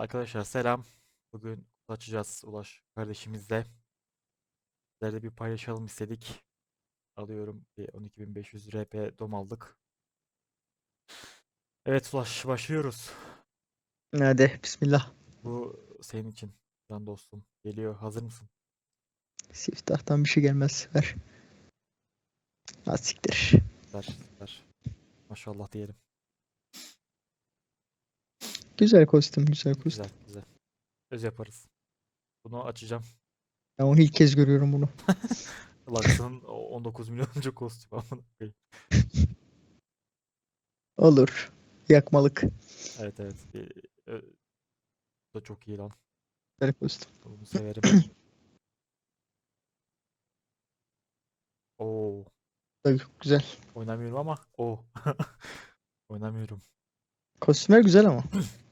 Arkadaşlar selam. Bugün açacağız Ulaş kardeşimizle. Sizlerle bir paylaşalım istedik. Alıyorum bir 12500 RP dom aldık. Evet Ulaş başlıyoruz. Hadi bismillah. Bu senin için can dostum. Geliyor. Hazır mısın? Siftahtan bir şey gelmez. Ver. Ha siktir. Ver, ver. Maşallah diyelim. Güzel kostüm, güzel kostüm. Güzel, güzel. Öz yaparız. Bunu açacağım. Ben onu ilk kez görüyorum bunu. Lux'ın 19 milyonuncu kostümü amına koyayım. Olur. Yakmalık. Evet evet. Bir, ö- bu da çok iyi lan. Güzel kostüm. Bunu severim. Oo, Tabii çok güzel. oynamıyorum ama o oynamıyorum. Kostümler güzel ama.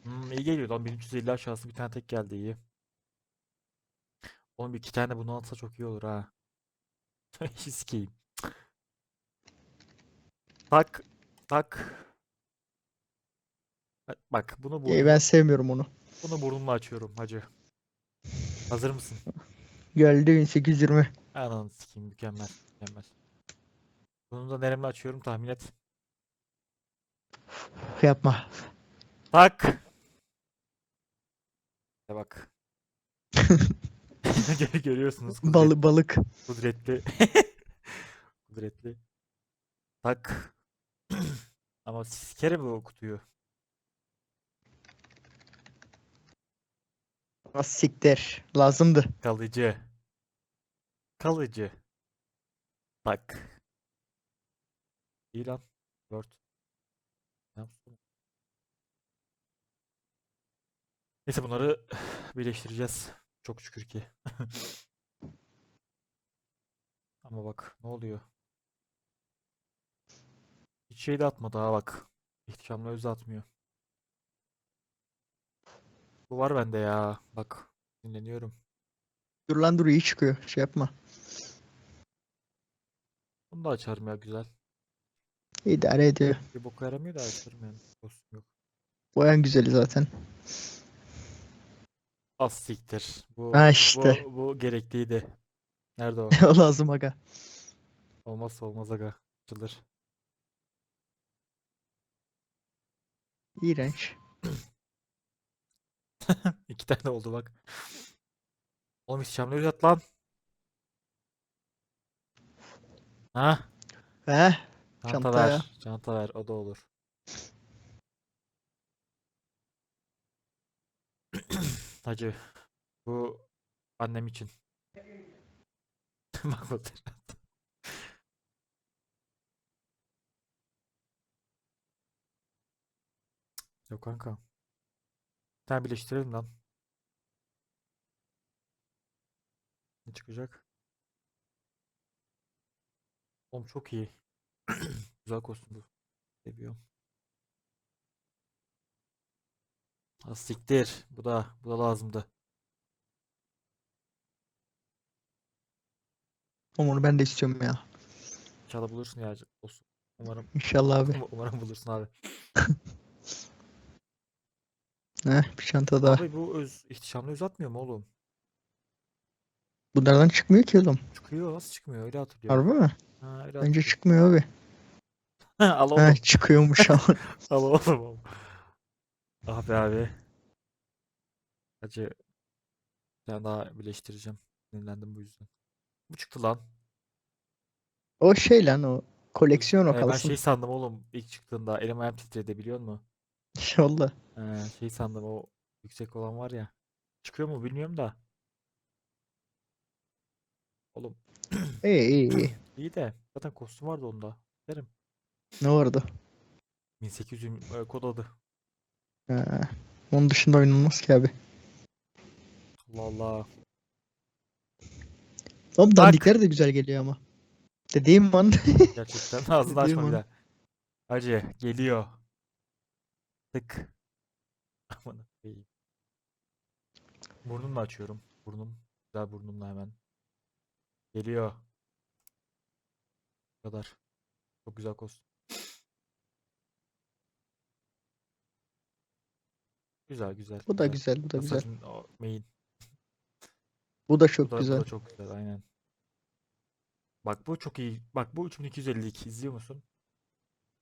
Hmm, iyi geliyor lan 1350 aşağısı bir tane tek geldi iyi. Oğlum bir iki tane bunu alsa çok iyi olur ha. Sikeyim. Tak tak. Bak- Bak bunu İyi, burnumla, ben sevmiyorum onu. bunu burnumla açıyorum hacı. Hazır mısın? Geldi 1820. Ananı sikeyim mükemmel mükemmel. Bunu da neremle açıyorum tahmin et. Yapma. Tak. Ya bak. Gö- Görüyorsunuz kudret- Bal balık. kudretli. Kudretli. Tak. Ama sikerim bu kutuyu. Ha siktir. Lazımdı. Kalıcı. Kalıcı. Tak. İyi lan. Word. Neyse bunları birleştireceğiz. Çok şükür ki. Ama bak ne oluyor? Hiç şey de atma daha bak. İhtişamlı öz de atmıyor. Bu var bende ya. Bak dinleniyorum. Dur lan dur iyi çıkıyor. Şey yapma. Bunu da açarım ya güzel. İdare ediyor. Bir boka yaramıyor da açarım yani. Kostüm yok. Bu en güzeli zaten. Az siktir. Bu, Ha işte. bu, bu gerekliydi. Nerede o? o lazım aga. Olmazsa olmaz aga. Açılır. İğrenç. İki tane oldu bak. Oğlum ihtişamlı uzat lan. Ha? He? Çanta Çantaya. ver. Çanta ver. O da olur. Hacı. Bu annem için. Bak bak. Yok kanka. Tane birleştirelim lan. Ne çıkacak? Oğlum çok iyi. Güzel kostüm bu. Seviyorum. Ha siktir. Bu da bu da lazımdı. Onu ben de istiyorum ya. İnşallah bulursun ya olsun. Umarım İnşallah abi. umarım bulursun abi. Heh, bir çanta daha. Abi bu öz ihtişamlı uzatmıyor mu oğlum? Bunlardan çıkmıyor ki oğlum. Çıkıyor nasıl çıkmıyor öyle hatırlıyorum. Harbi mi? Ha, Bence hatırlıyorum. çıkmıyor abi. Al oğlum. He çıkıyormuş ama. Al oğlum. oğlum. Be abi. Hacı. Tane daha birleştireceğim. Sinirlendim bu yüzden. Bu çıktı lan. O şey lan o. Koleksiyon o Ee, ben kalsın. şey sandım oğlum ilk çıktığında elim ayağım titredi biliyor musun? İnşallah. Ee, şey sandım o yüksek olan var ya. Çıkıyor mu bilmiyorum da. Oğlum İyi iyi iyi. iyi de zaten kostüm vardı onda. Derim. Ne vardı? 1800 e, kod adı. Ha, onun dışında oynanmaz ki abi. Allah Allah. Oğlum dandikler de güzel geliyor ama. Dediğim an Gerçekten ağzını açma bir daha. Hacı geliyor. Tık. Aman koyayım. Burnumla açıyorum. Burnum. Güzel burnumla hemen. Geliyor. Bu kadar. Çok güzel kostüm. Güzel güzel. Bu da güzel. bu da güzel. O main. Bu da Bu çok da, bu güzel. da çok güzel aynen. Bak bu çok iyi. Bak bu 3252 izliyor musun?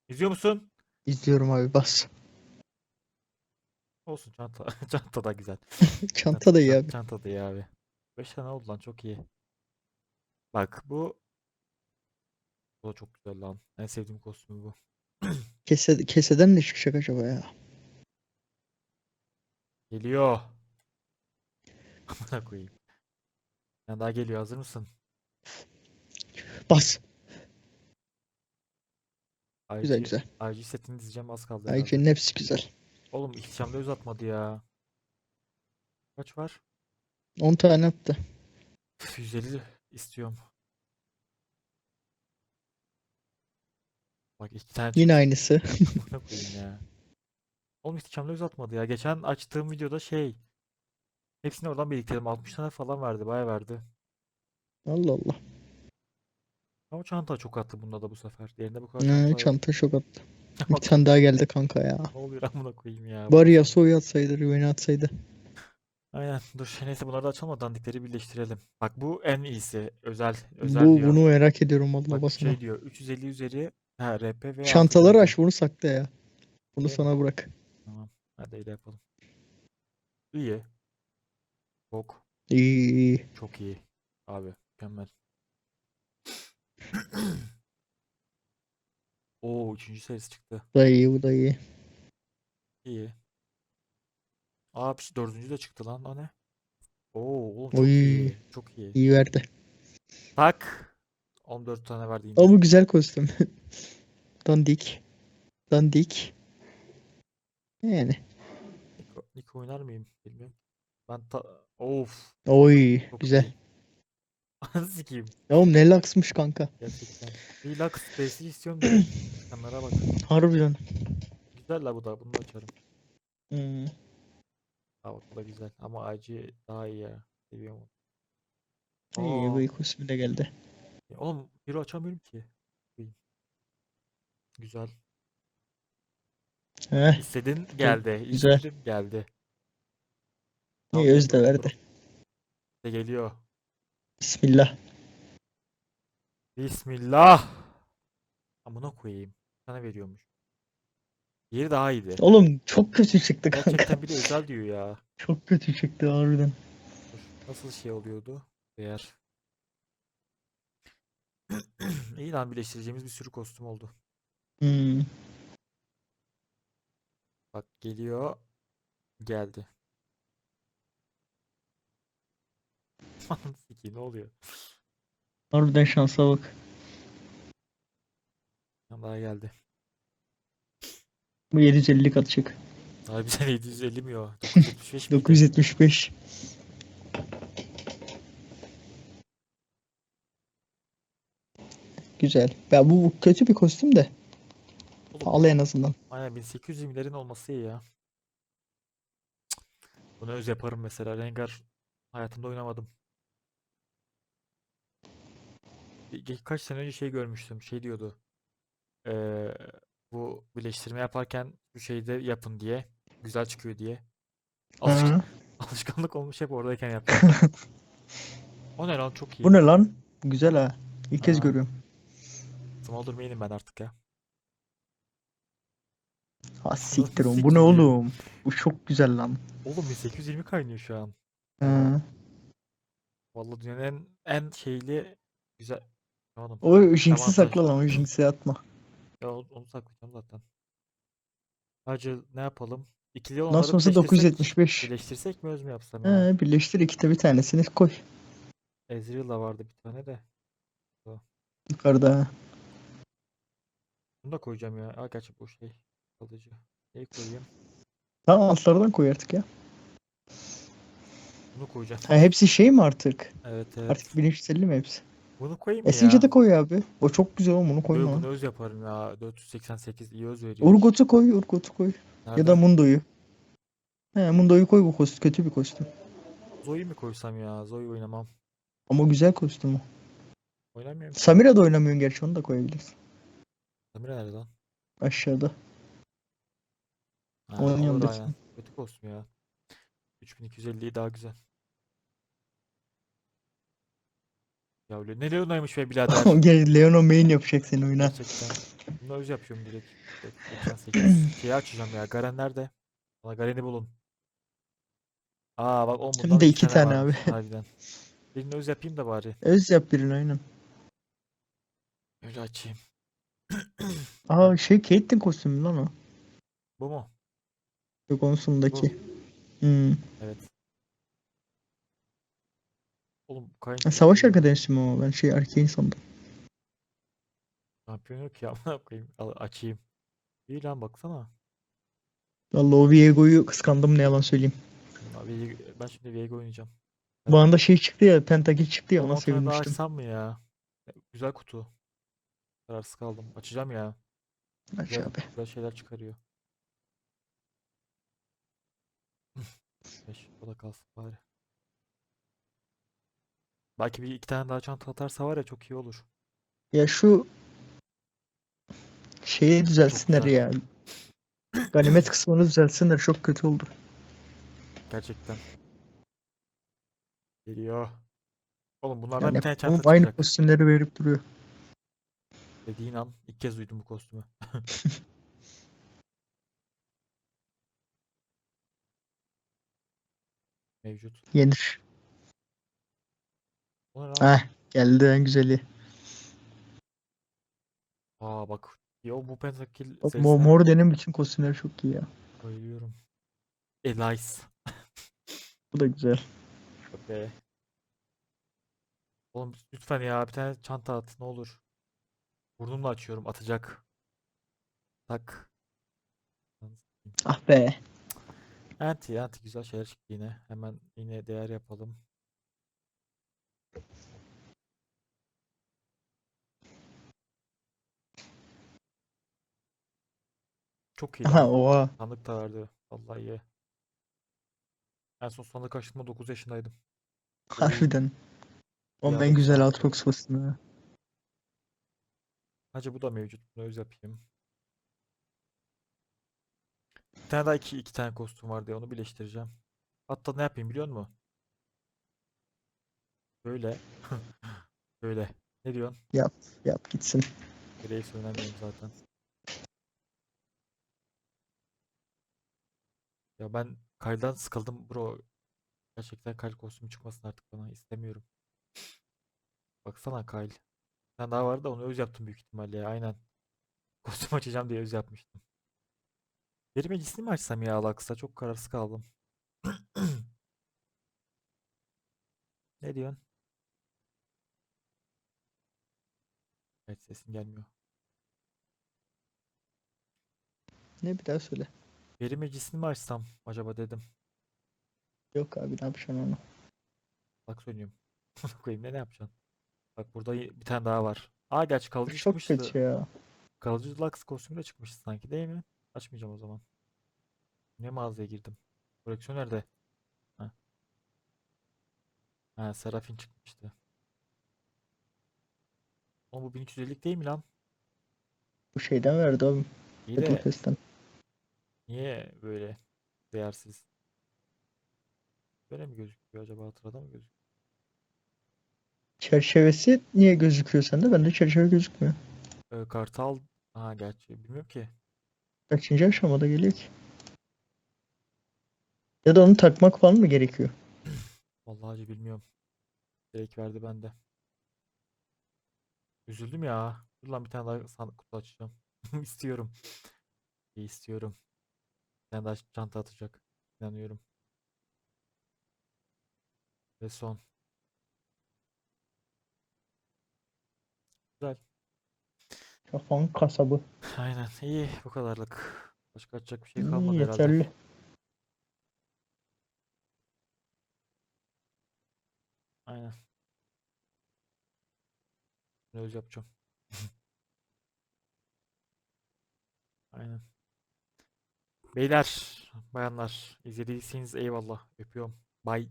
İzliyor musun? İzliyorum abi bas. Olsun çanta. çanta da güzel. Çanta da iyi abi. Çanta da iyi abi. 5 tane oldu lan çok iyi. Bak bu bu da çok güzel lan. En sevdiğim kostümü bu. Kese, keseden ne çıkacak acaba ya? Geliyor. Amına koyayım. Yani daha geliyor. Hazır mısın? Bas. IG, Güzel güzel. IG setini dizeceğim az kaldı herhalde. IG'nin hepsi güzel. Oğlum ihtişamda uzatmadı ya. Kaç var? 10 tane attı. Üf, 150 istiyorum. Bak iki tane Yine aynısı. Amına koyayım ya. Oğlum ihtişamda uzatmadı ya. Geçen açtığım videoda şey hepsini oradan biriktirdim. 60 tane falan verdi. Baya verdi. Allah Allah. Ama çanta çok attı bunda da bu sefer. Diğerinde bu kadar çanta Ne, yok. çanta çok attı. Bir Bak, tane daha geldi kanka ya. Ne oluyor amına koyayım ya. Bari Yasuo'yu atsaydı, Riven'i atsaydı. Aynen. Dur neyse bunları da açalım da dandikleri birleştirelim. Bak bu en iyisi. Özel özel Bu diyor. bunu merak ediyorum valla Bak basma. şey diyor 350 üzeri ha RP ve Çantaları aç bunu sakla ya. Bunu sana bırak. Tamam. Hadi öyle yapalım. İyi. Çok İyi iyi. çok iyi. Abi mükemmel. Oo üçüncü serisi çıktı. Bu da iyi bu da iyi. İyi. Aa şey, dördüncü de çıktı lan. O ne? Oo oğlum çok Oy. iyi. Çok iyi. İyi verdi. Tak. 14 tane verdi yine. Ama bu güzel kostüm. Dandik. Dandik. Yani. Niko, Niko oynar mıyım? Bilmiyorum. Ben ta... Of. Oy Çok güzel. Anasını sikeyim. Ya oğlum ne laksmış kanka. Gerçekten. Bir Lux Space'i istiyorum da. Çıkanlara bak. Harbiden. Güzel la bu da. Bunu da açarım. Hmm. Bu da güzel. Ama IG daha iyi ya. Seviyorum İyi onu. bu iyi kostümü de geldi. oğlum hero açamıyorum ki. Güzel. Heh. İstedin geldi. güzel. İstedim geldi. İyi Tamam, öz de verdi. İşte geliyor. Bismillah. Bismillah. Amına koyayım. Sana veriyormuş. Yeri daha iyiydi. Oğlum çok kötü çıktı kanka. Gerçekten bir de özel diyor ya. Çok kötü çıktı harbiden. Nasıl şey oluyordu? Eğer. İyi lan birleştireceğimiz bir sürü kostüm oldu. Hmm. Bak geliyor. Geldi. Sikeyim, ne oluyor? Harbiden şansa bak. Daha geldi. Bu 750'lik atacak. Daha bir sene 750 mi o? 975 miydi? 975. Güzel. Ya bu kötü bir kostüm de. Oğlum, Pahalı en azından. Aynen 1820'lerin olması iyi ya. Bunu öz yaparım mesela. Rengar hayatımda oynamadım. Kaç sene önce şey görmüştüm. Şey diyordu. Eee, bu birleştirme yaparken bu şeyde yapın diye. Güzel çıkıyor diye. Alışk- Hı. alışkanlık olmuş hep oradayken yapıyorum. O ne lan çok iyi. Bu ne lan? Güzel ha. İlk kez Aa. görüyorum. Smolder main'im ben artık ya. Ha siktir oğlum. Bu ne oğlum? Bu çok güzel lan. Oğlum 1820 kaynıyor şu an. Hı. Vallahi dünyanın en en şeyli güzel. Oğlum. O Jinx'i sakla lan. O Jinx'i atma. Ya onu saklayacağım zaten. Hacı ne yapalım? İkili Nasıl olanları olsa birleştirsek, 975. birleştirsek mi öz mü yapsam ya? He, birleştir iki de bir tanesini koy. Ezreal da vardı bir tane de. Yukarıda. Bunu da koyacağım ya. Aa gerçi bu şey kalıcı. Neyi koyayım? Tamam altlardan koy artık ya. Bunu koyacağım. Ha, hepsi şey mi artık? Evet evet. Artık 1350 mi hepsi? Bunu koyayım ya? de koy abi. O çok güzel oğlum bunu Yo, koyma. bunu lan. öz yaparım ya. 488 iyi öz veriyor. Urgot'u koy, Urgot'u koy. Ya Nerede? da Mundo'yu. He, Mundo'yu koy bu kostüm. Kötü bir kostüm. Zoe mi koysam ya? Zoe oynamam. Ama güzel kostüm o. Oynamıyorum. ki. Samira da oynamıyorsun gerçi onu da koyabilirsin. Samira nerede lan? Aşağıda. Ha, olur Oynayabilirsin. aynen. Kötü kostüm ya. 3250 daha güzel. Ya öyle ne Leona'ymış be birader. Gel Leon'o main yapacak seni oyuna. Gerçekten. Bunu öz yapıyorum direkt. Direkt 88. Şeyi açacağım ya. Garen nerede? Bana Garen'i bulun. Aa bak 10 Hem bundan de iki tane varmış abi. Harbiden. Birini öz yapayım da bari. Öz yap birini aynen. Öyle açayım. Aa şey Caitlyn kostümü lan o. Bu mu? Yok onun sonundaki. Hmm. Evet. Oğlum kayın Savaş akademisi mi o? Ben şey Arcane sandım. Şampiyon yok ya. Amına koyayım. Al, açayım. İyi lan baksana. Vallahi o Viego'yu kıskandım ne yalan söyleyeyim. Abi, ben şimdi Viego oynayacağım. Bu anda şey çıktı ya Pentakill çıktı ya ona on tane daha sevinmiştim. açsam mı ya? Güzel kutu. Kararsız kaldım. Açacağım ya. Aç Güzel, abi. güzel şeyler çıkarıyor. Beş, o da kalsın bari. Belki bir iki tane daha çanta atarsa var ya çok iyi olur. Ya şu şeyi düzelsinler güzel. ya. Ganimet kısmını düzelsinler çok kötü oldu. Gerçekten. Geliyor. Oğlum bunlardan bir Yani tane oğlum çanta aynı çıkacak. kostümleri verip duruyor. Dediğin an ilk kez duydum bu kostümü. Mevcut. Yenir. Heh geldi en güzeli. Aa bak. Yo bu pentakil Bak, serisine Mo- Morden'in bütün kostümleri çok iyi ya. bayılıyorum. Elise. Bu da güzel. Be. Oğlum lütfen ya bir tane çanta at ne olur. Burnumla açıyorum atacak. Tak. Ah be. Anti anti güzel şeyler çıktı yine. Hemen yine değer yapalım. Çok iyi Aha oha. Sandık da verdi. Vallahi iyi. En son sandık açtığımda 9 yaşındaydım. Harbiden. Oğlum Rüyada en güzel. Aatrox kostümü. ya. Hacı bu da mevcut. Bunu öz yapayım. Bir tane daha iki, iki tane kostüm var diye onu birleştireceğim. Hatta ne yapayım biliyor musun? Böyle. Böyle. Ne diyorsun? Yap gitsin. Grace oynamıyorum zaten. Ya ben Kyle'dan sıkıldım bro. Gerçekten Kyle kostümü çıkmasın artık bana. istemiyorum. Baksana Kyle. Tane daha vardı da onu öz yaptım büyük ihtimalle ya. Aynen. Kostüm açacağım diye öz yapmıştım. Benim meclisini mi açsam ya Alax'a? Çok kararsız kaldım. Ne diyorsun? Evet sesin gelmiyor. Ne bir daha söyle. Veri meclisini mi açsam acaba dedim. Yok abi ne yapacaksın onu? Bak söylüyorum. Koyayım ne ne yapacaksın? Bak burada bir tane daha var. Aa gerçi kalıcı Çok çıkmıştı. kötü ya. Kalıcı Lux kostümü de çıkmıştı sanki değil mi? Açmayacağım o zaman. Ne mağazaya girdim? Koleksiyon nerede? Ha. Ha Serafin çıkmıştı. Oğlum bu 1350'lik değil mi lan? Bu şeyden verdi oğlum. İyi de niye böyle değersiz? Böyle mi gözüküyor acaba hatırada mı gözüküyor? Çerçevesi niye gözüküyor sende? Bende çerçeve gözükmüyor. Ee, Kartal ha gerçi bilmiyorum ki. Kaçıncı aşamada geliyor ki? Ya da onu takmak falan mı gerekiyor? Vallahi bilmiyorum. Direkt verdi bende. Üzüldüm ya. Dur lan bir tane daha sandık kutu açacağım. İstiyorum. İyi istiyorum. Bir tane daha çanta atacak. İnanıyorum. Ve son. Güzel. Kafan kasabı. Aynen. İyi bu kadarlık. Başka açacak bir şey İyi, kalmadı herhalde. yeterli. Aynen. Ne öz yapacağım. Aynen. Beyler, bayanlar izlediyseniz eyvallah. Öpüyorum. Bye.